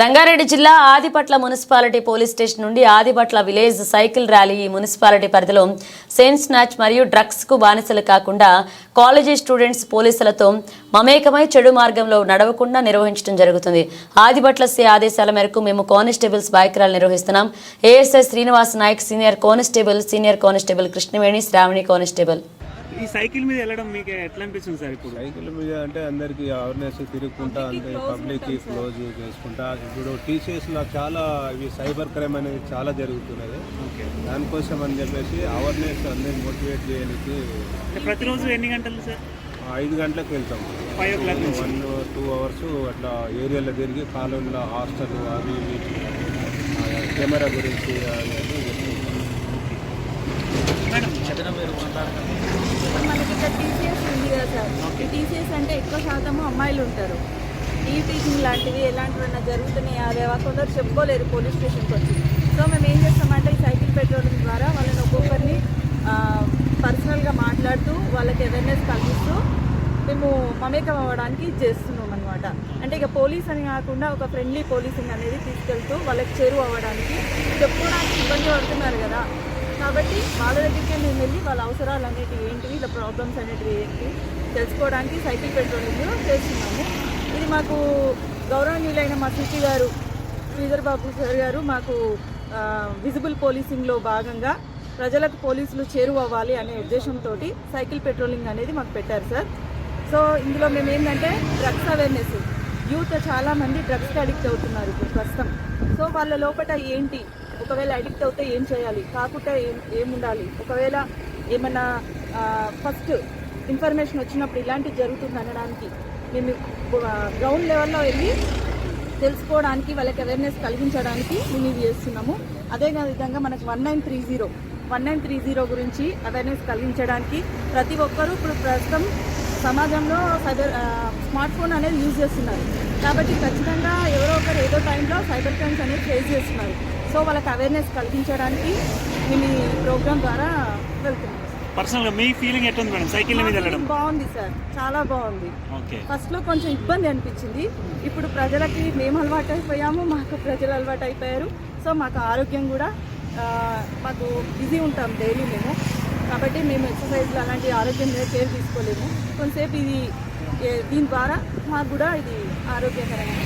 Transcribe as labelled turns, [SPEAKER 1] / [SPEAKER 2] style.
[SPEAKER 1] రంగారెడ్డి జిల్లా Adibatla municipality police station నుండి Adipatla village cycle rally ఈ మున్సిపాలిటీ పరిధిలో సెయిన్ స్నాచ్ మరియు డ్రగ్స్కు బానిసలు కాకుండా కాలేజీ స్టూడెంట్స్ పోలీసులతో మమేకమై చెడు మార్గంలో నడవకుండా నిర్వహించడం జరుగుతుంది. ఆదిపట్ల సి ఆదేశాల మేరకు మేము కానిస్టేబుల్స్ బైక్ ర్యాలీ నిర్వహిస్తున్నాం. ASI Srinivas Nayak senior constable senior constable Krishnaveni Shravani constable.
[SPEAKER 2] ఈ సైకిల్ మీద వెళ్ళడం మీకు ఎట్లా అనిపిస్తుంది సార్ ఇప్పుడు?
[SPEAKER 3] సైకిల్ మీద అంటే అందరికి అవేర్నెస్ తిరుగుకుంటా అంటే పబ్లిక్ క్లోజ్ చేసుకుంటా. ఇప్పుడు టీసీఎస్లో చాలా ఇవి సైబర్ క్రైమ్ అనేది చాలా జరుగుతున్నది. దానికోసం అని చెప్పేసి అవేర్నెస్ అందరికి మోటివేట్ చేయడానికి
[SPEAKER 2] ప్రతిరోజు ఎన్ని గంటలు సార్?
[SPEAKER 3] ఐదు గంటలకు వెళ్తాం.
[SPEAKER 2] ఫైవ్ ఓ క్లాక్ నుంచి.
[SPEAKER 3] వన్ టూ అవర్స్ అట్లా ఏరియాలో తిరిగి కాలంలో హాస్టల్ అవి కెమెరా గురించి అవి అన్నీ చెప్తుంటాం.
[SPEAKER 2] మేడం
[SPEAKER 4] ఇప్పుడు మనకి ఇక్కడ టీసీఎస్ ఉంది కదా సార్ ఈ అంటే ఎక్కువ శాతము అమ్మాయిలు ఉంటారు. ఈ టీచింగ్ లాంటివి ఎలాంటివన్నా జరుగుతున్నాయి అదేవా కొందరు చెప్పుకోలేరు పోలీస్ స్టేషన్కి వచ్చి. సో మేము ఏం చేస్తామంటే ఈ సైకిల్ పెట్రోలింగ్ ద్వారా వాళ్ళని ఒక్కొక్కరిని పర్సనల్గా మాట్లాడుతూ వాళ్ళకి అవేర్నెస్ కలిగిస్తూ మేము మమేకం అవ్వడానికి చేస్తున్నాం అనమాట అంటే ఇక పోలీస్ అని కాకుండా ఒక ఫ్రెండ్లీ పోలీసింగ్ అనేది తీసుకెళ్తూ వాళ్ళకి చేరువ అవ్వడానికి చెప్పుకోవడానికి ఇబ్బంది పడుతున్నారు కదా. కాబట్టి వాళ్ళ దగ్గరికి మేము వెళ్ళి వాళ్ళ అవసరాలు అనేటివి ఏంటివి ఇలా ప్రాబ్లమ్స్ అనేటివి ఏంటి తెలుసుకోవడానికి సైకిల్ పెట్రోలింగ్ చేస్తున్నాము. ఇది మాకు గౌరవనీయులైన మా సిటీ గారు శ్రీధర్ బాబు సార్ గారు మాకు విజిబుల్ పోలీసింగ్లో భాగంగా ప్రజలకు పోలీసులు చేరువవ్వాలి అనే ఉద్దేశంతో సైకిల్ పెట్రోలింగ్ అనేది మాకు పెట్టారు సార్. సో ఇందులో మేము ఏంటంటే డ్రగ్స్ అవేర్నెస్ యూత్ చాలా మంది డ్రగ్స్కి అడిక్ట్ అవుతున్నారు ఇప్పుడు ప్రస్తుతం. సో వాళ్ళ లోపల ఏంటి ఒకవేళ అడిక్ట్ అవుతే ఏం చేయాలి? కాకుండా ఏం ఏముండాలి? ఒకవేళ ఏమన్నా ఫస్ట్ ఇన్ఫర్మేషన్ వచ్చినప్పుడు ఇలాంటివి జరుగుతుంది అనడానికి మేము గ్రౌండ్ లెవెల్లో వెళ్ళి తెలుసుకోవడానికి వాళ్ళకి అవేర్నెస్ కలిగించడానికి మేము ఇది చేస్తున్నాము. అదే విధంగా మనకు one nine three zero one nine three zero గురించి అవేర్నెస్ కలిగించడానికి ప్రతి ఒక్కరూ ఇప్పుడు ప్రస్తుతం సమాజంలో సైబర్ స్మార్ట్ ఫోన్ అనేది యూజ్ చేస్తున్నారు. కాబట్టి ఖచ్చితంగా ఎవరో ఒకరు ఏదో టైంలో సైబర్ క్రైమ్స్ అనేది ఫేస్ చేస్తున్నారు. సో వాళ్ళకి అవేర్నెస్ కలిగించడానికి మేము ఈ ప్రోగ్రామ్ ద్వారా వెళ్తున్నాం.
[SPEAKER 2] పర్సనల్గా మీ ఫీలింగ్ మేడం? సైకిల్ మీద వెళ్ళడం.
[SPEAKER 4] బాగుంది సార్. చాలా బాగుంది.
[SPEAKER 2] ఓకే
[SPEAKER 4] ఫస్ట్లో కొంచెం ఇబ్బంది అనిపించింది. ఇప్పుడు ప్రజలకి మేము అలవాటు అయిపోయాము మాకు ప్రజలు అలవాటు అయిపోయారు. సో మాకు ఆరోగ్యం కూడా మాకు బిజీ ఉంటాం డైలీ మేము. కాబట్టి మేము ఎక్సర్సైజ్లు అలాంటి ఆరోగ్యం మీద కేర్ తీసుకోలేము. కొంతసేపు ఇది దీని ద్వారా మాకు కూడా ఇది ఆరోగ్యకరంగా